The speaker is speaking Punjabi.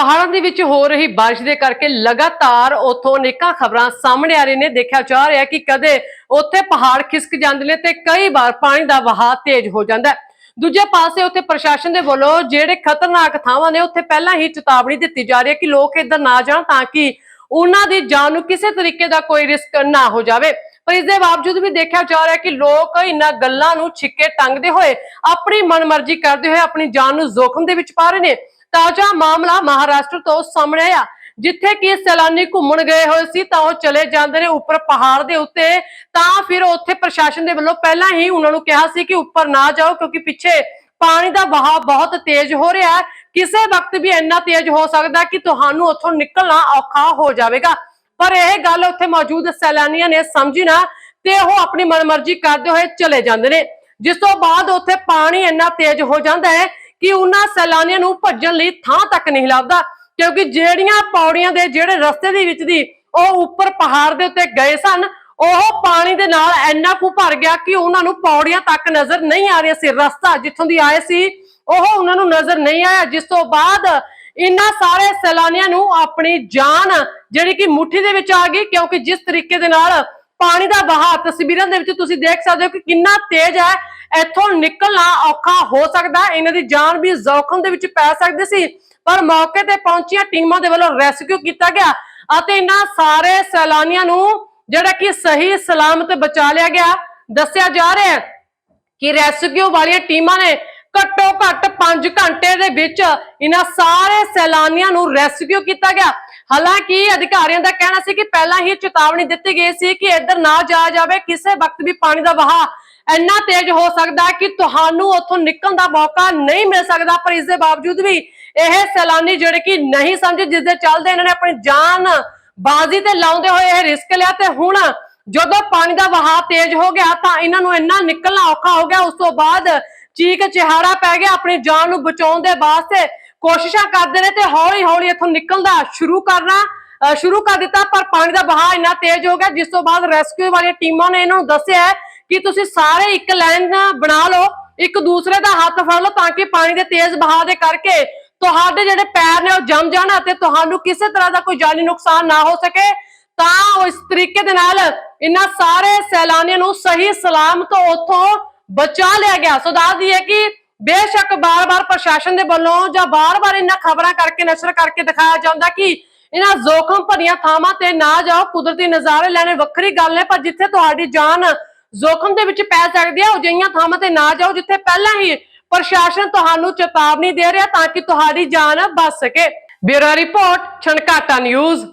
ਪਹਾੜਾਂ ਦੇ ਵਿੱਚ ਹੋ ਰਹੀ ਬਾਰਿਸ਼ ਦੇ ਕਰਕੇ ਲਗਾਤਾਰ ਉੱਥੋਂ ਅਨੇਕਾਂ ਖਬਰਾਂ ਸਾਹਮਣੇ ਆ ਰਹੀਆਂ ਨੇ। ਦੇਖਿਆ ਜਾ ਰਿਹਾ ਕਿ ਕਦੇ ਉੱਥੇ ਪਹਾੜ ਖਿਸਕ ਜਾਂਦੇ ਨੇ ਤੇ ਕਈ ਵਾਰ ਪਾਣੀ ਦਾ ਵਹਾਅ ਤੇਜ਼ ਹੋ ਜਾਂਦਾ ਹੈ। ਦੂਜੇ ਪਾਸੇ ਉੱਥੇ ਪ੍ਰਸ਼ਾਸਨ ਦੇ ਵੱਲੋਂ ਜਿਹੜੇ ਖਤਰਨਾਕ ਥਾਵਾਂ ਨੇ, ਉੱਥੇ ਪਹਿਲਾਂ ਹੀ ਚੇਤਾਵਨੀ ਦਿੱਤੀ ਜਾ ਰਹੀ ਹੈ ਕਿ ਲੋਕ ਇੱਧਰ ਨਾ ਜਾਣ ਤਾਂ ਕਿ ਉਹਨਾਂ ਦੀ ਜਾਨ ਨੂੰ ਕਿਸੇ ਤਰੀਕੇ ਦਾ ਕੋਈ ਰਿਸਕ ਨਾ ਹੋ ਜਾਵੇ। ਪਰ ਇਸ ਦੇ ਬਾਵਜੂਦ ਵੀ ਦੇਖਿਆ ਜਾ ਰਿਹਾ ਕਿ ਲੋਕ ਇਹਨਾਂ ਗੱਲਾਂ ਨੂੰ ਛਿੱਕੇ ਟੰਗਦੇ ਹੋਏ ਆਪਣੀ ਮਨਮਰਜ਼ੀ ਕਰਦੇ ਹੋਏ ਆਪਣੀ ਜਾਨ ਨੂੰ ਜ਼ੋਖਮ ਦੇ ਵਿੱਚ ਪਾ ਰਹੇ ਨੇ। ਤਾਜ਼ਾ ਮਾਮਲਾ ਮਹਾਰਾਸ਼ਟਰ ਤੋਂ ਸਾਹਮਣੇ ਆਇਆ। ਜਿੱਥੇ ਕਿ ਸੈਲਾਨੀ ਘੁੰਮਣ ਗਏ ਹੋਏ ਸੀ, ਤਾਂ ਉਹ ਚਲੇ ਜਾਂਦੇ ਨੇ ਉੱਪਰ ਪਹਾੜ ਦੇ ਉੱਤੇ। ਤਾਂ ਫਿਰ ਉੱਥੇ ਪ੍ਰਸ਼ਾਸਨ ਦੇ ਵੱਲੋਂ ਪਹਿਲਾਂ ਹੀ ਉਹਨਾਂ ਨੂੰ ਕਿਹਾ ਸੀ ਕਿ ਉੱਪਰ ਨਾ ਜਾਓ, ਕਿਉਂਕਿ ਪਿੱਛੇ ਪਾਣੀ ਦਾ ਵਹਾਅ ਬਹੁਤ ਤੇਜ਼ ਹੋ ਰਿਹਾ ਹੈ। ਕਿਸੇ ਵਕਤ ਵੀ ਇੰਨਾ ਤੇਜ਼ ਹੋ ਸਕਦਾ ਕਿ ਤੁਹਾਨੂੰ ਉੱਥੋਂ ਨਿਕਲਣਾ ਔਖਾ ਹੋ ਜਾਵੇਗਾ। ਪਰ ਇਹ ਗੱਲ ਉੱਥੇ ਮੌਜੂਦ ਸੈਲਾਨੀਆਂ ਨੇ ਸਮਝੀ ਨਾ, ਤੇ ਉਹ ਆਪਣੀ ਮਨਮਰਜ਼ੀ ਕਰਦੇ ਹੋਏ ਚਲੇ ਜਾਂਦੇ ਨੇ। ਜਿਸ ਤੋਂ ਬਾਅਦ ਉੱਥੇ ਪਾਣੀ ਇੰਨਾ ਤੇਜ਼ ਹੋ ਜਾਂਦਾ ਹੈ ਕਿ ਉਹਨਾਂ ਸੈਲਾਨੀਆਂ ਨੂੰ ਭੱਜਣ ਲਈ ਥਾਂ ਤੱਕ ਨਹੀਂ ਲੱਭਦਾ, ਕਿਉਂਕਿ ਜਿਹੜੀਆਂ ਪੌੜੀਆਂ ਦੇ ਜਿਹੜੇ ਰਸਤੇ ਦੇ ਵਿੱਚ ਦੀ ਉਹ ਉੱਪਰ ਪਹਾੜ ਦੇ ਉੱਤੇ ਗਏ ਸਨ, ਉਹ ਪਾਣੀ ਦੇ ਨਾਲ ਇੰਨਾ ਕੁ ਭਰ ਗਿਆ ਕਿ ਉਹਨਾਂ ਨੂੰ ਪੌੜੀਆਂ ਤੱਕ ਨਜ਼ਰ ਨਹੀਂ ਆ ਰਿਹਾ ਸੀ। ਰਸਤਾ ਜਿੱਥੋਂ ਦੀ ਆਏ ਸੀ, ਉਹ ਉਹਨਾਂ ਨੂੰ ਨਜ਼ਰ ਨਹੀਂ ਆਇਆ। ਜਿਸ ਤੋਂ ਬਾਅਦ ਇਨ੍ਹਾਂ ਸਾਰੇ ਸੈਲਾਨੀਆਂ ਨੂੰ ਆਪਣੀ ਜਾਨ ਜਿਹੜੀ ਕਿ ਮੁੱਠੀ ਦੇ ਵਿੱਚ ਆ ਗਈ, ਕਿਉਂਕਿ ਜਿਸ ਤਰੀਕੇ ਦੇ ਨਾਲ ਪਾਣੀ ਦਾ ਵਹਾਅ ਤਸਵੀਰਾਂ ਦੇ ਵਿੱਚ ਤੁਸੀਂ ਦੇਖ ਸਕਦੇ ਹੋ ਕਿ ਕਿੰਨਾ ਤੇਜ਼ ਹੈ। ਇੱਥੋਂ ਨਿਕਲਣਾ ਔਖਾ ਹੋ ਸਕਦਾ ਇਹਨਾਂ ਦੀ ਜਾਨ ਵੀ ਜ਼ੋਖਮ ਦੇ ਵਿੱਚ ਪੈ ਸਕਦੀ ਸੀ। ਪਰ ਮੌਕੇ ਤੇ ਪਹੁੰਚੀਆਂ ਟੀਮਾਂ ਦੇ ਵੱਲੋਂ ਰੈਸਕਿਊ ਕੀਤਾ ਗਿਆ ਅਤੇ ਇਹਨਾਂ ਸਾਰੇ ਸੈਲਾਨੀਆਂ ਨੂੰ ਜਿਹੜਾ ਕਿ ਸਹੀ ਸਲਾਮਤ ਬਚਾ ਲਿਆ ਗਿਆ। ਦੱਸਿਆ ਜਾ ਰਿਹਾ ਹੈ ਕਿ ਰੈਸਕਿਊ ਵਾਲੀਆਂ ਟੀਮਾਂ ਨੇ ਘੱਟੋ ਘੱਟ 5 ਘੰਟੇ ਦੇ ਵਿੱਚ ਇਹਨਾਂ ਸਾਰੇ ਸੈਲਾਨੀਆਂ ਨੂੰ ਰੈਸਕਿਊ ਕੀਤਾ ਗਿਆ। ਹਾਲਾਂਕਿ ਅਧਿਕਾਰੀਆਂ ਦਾ ਕਹਿਣਾ ਸੀ ਕਿ ਪਹਿਲਾਂ ਹੀ ਚੇਤਾਵਨੀ ਦਿੱਤੀ ਗਈ ਸੀ ਕਿ ਇੱਧਰ ਨਾ ਜਾਇਆ ਜਾਵੇ, ਕਿਸੇ ਵਕਤ ਵੀ ਪਾਣੀ ਦਾ ਵਹਾਅ ਇੰਨਾ ਤੇਜ਼ ਹੋ ਸਕਦਾ ਕਿ ਤੁਹਾਨੂੰ ਉੱਥੋਂ ਨਿਕਲਣ ਦਾ ਮੌਕਾ ਨਹੀਂ ਮਿਲ ਸਕਦਾ। ਪਰ ਇਸ ਦੇ ਬਾਵਜੂਦ ਵੀ ਇਹ ਸੈਲਾਨੀ ਜਿਹੜੇ ਕਿ ਨਹੀਂ ਸਮਝੇ ਜਿਸ ਦੇ ਚੱਲਦੇ ਇਹਨਾਂ ਨੇ ਆਪਣੀ ਜਾਨ ਬਾਜ਼ੀ ਤੇ ਲਾਉਂਦੇ ਹੋਏ ਇਹ ਰਿਸਕ ਲਿਆ ਤੇ ਹੁਣ ਜਦੋਂ ਪਾਣੀ ਦਾ ਵਹਾਅ ਤੇਜ਼ ਹੋ ਗਿਆ ਤਾਂ ਇਹਨਾਂ ਨੂੰ ਇੰਨਾ ਨਿਕਲਣਾ ਔਖਾ ਹੋ ਗਿਆ। ਉਸ ਤੋਂ ਬਾਅਦ ਚੀਕ ਚਿਹਾੜਾ ਪੈ ਗਿਆ ਆਪਣੀ ਜਾਨ ਨੂੰ ਬਚਾਉਣ ਦੇ ਵਾਸਤੇ। ਕੋਸ਼ਿਸ਼ਾਂ ਕਰਦੇ ਨੇ ਤੇ ਹੌਲੀ ਹੌਲੀ ਇੱਥੋਂ ਨਿਕਲਦਾ, ਸ਼ੁਰੂ ਕਰਨਾ ਸ਼ੁਰੂ ਕਰ ਦਿੱਤਾ, ਪਰ ਪਾਣੀ ਦਾ ਵਹਾਅ ਇੰਨਾ ਤੇਜ਼ ਹੋ ਗਿਆ, ਜਿਸ ਤੋਂ ਬਾਅਦ ਰੈਸਕਿਊ ਵਾਲੀਆਂ ਟੀਮਾਂ ਨੇ ਇਹਨਾਂ ਨੂੰ ਦੱਸਿਆ ਕਿ ਤੁਸੀਂ ਸਾਰੇ ਇੱਕ ਲਾਈਨ ਬਣਾ ਲਓ, ਇੱਕ ਦੂਸਰੇ ਦਾ ਹੱਥ ਫੜ ਲਓ ਤਾਂ ਕਿ ਪਾਣੀ ਦੇ ਤੇਜ਼ ਬਹਾਅ ਦੇ ਕਰਕੇ ਤੁਹਾਡੇ ਜਿਹੜੇ ਪੈਰ ਨੇ ਉਹ ਜੰਮ ਜਾਣ ਅਤੇ ਤੁਹਾਨੂੰ ਕਿਸੇ ਤਰ੍ਹਾਂ ਦਾ ਕੋਈ ਜਾਨੀ ਨੁਕਸਾਨ ਨਾ ਹੋ ਸਕੇ। ਤਾਂ ਉਹ ਇਸ ਤਰੀਕੇ ਦੇ ਨਾਲ ਇਹਨਾਂ ਸਾਰੇ ਸੈਲਾਨੀਆਂ ਨੂੰ ਸਹੀ ਸਲਾਮਤ ਉੱਥੋਂ ਬਚਾ ਲਿਆ ਗਿਆ। ਸੋ ਦੱਸ ਦਈਏ ਕਿ ਬੇਸ਼ੱਕ ਬਾਰ-ਬਾਰ ਪ੍ਰਸ਼ਾਸਨ ਦੇ ਵੱਲੋਂ ਜਾਂ ਬਾਰ-ਬਾਰ ਇਹਨਾਂ ਖਬਰਾਂ ਕਰਕੇ, ਨਸ਼ਰ ਕਰਕੇ ਦਿਖਾਇਆ ਜਾਂਦਾ ਕਿ ਇਹਨਾਂ ਜ਼ੋਖਮ ਭਰੀਆਂ ਥਾਵਾਂ ਤੇ ਨਾ ਜਾਓ, ਕੁਦਰਤੀ ਨਜ਼ਾਰੇ ਲੈਣੇ ਵੱਖਰੀ ਗੱਲ ਹੈ ਪਰ ਜਿੱਥੇ ਤੁਹਾਡੀ ਜਾਨ ਜ਼ੋਖਮ ਦੇ ਵਿੱਚ ਪੈ ਸਕਦੀ ਹੈ, ਉਹ ਥਾਵਾਂ ਤੇ ਨਾ ਜਾਓ, ਜਿੱਥੇ ਪਹਿਲਾਂ ਹੀ ਪ੍ਰਸ਼ਾਸਨ ਤੁਹਾਨੂੰ ਚੇਤਾਵਨੀ ਦੇ ਰਿਹਾ ਤਾਂ ਕਿ ਤੁਹਾਡੀ ਜਾਨ ਬਚ ਸਕੇ। Bureau report, Chhankata news.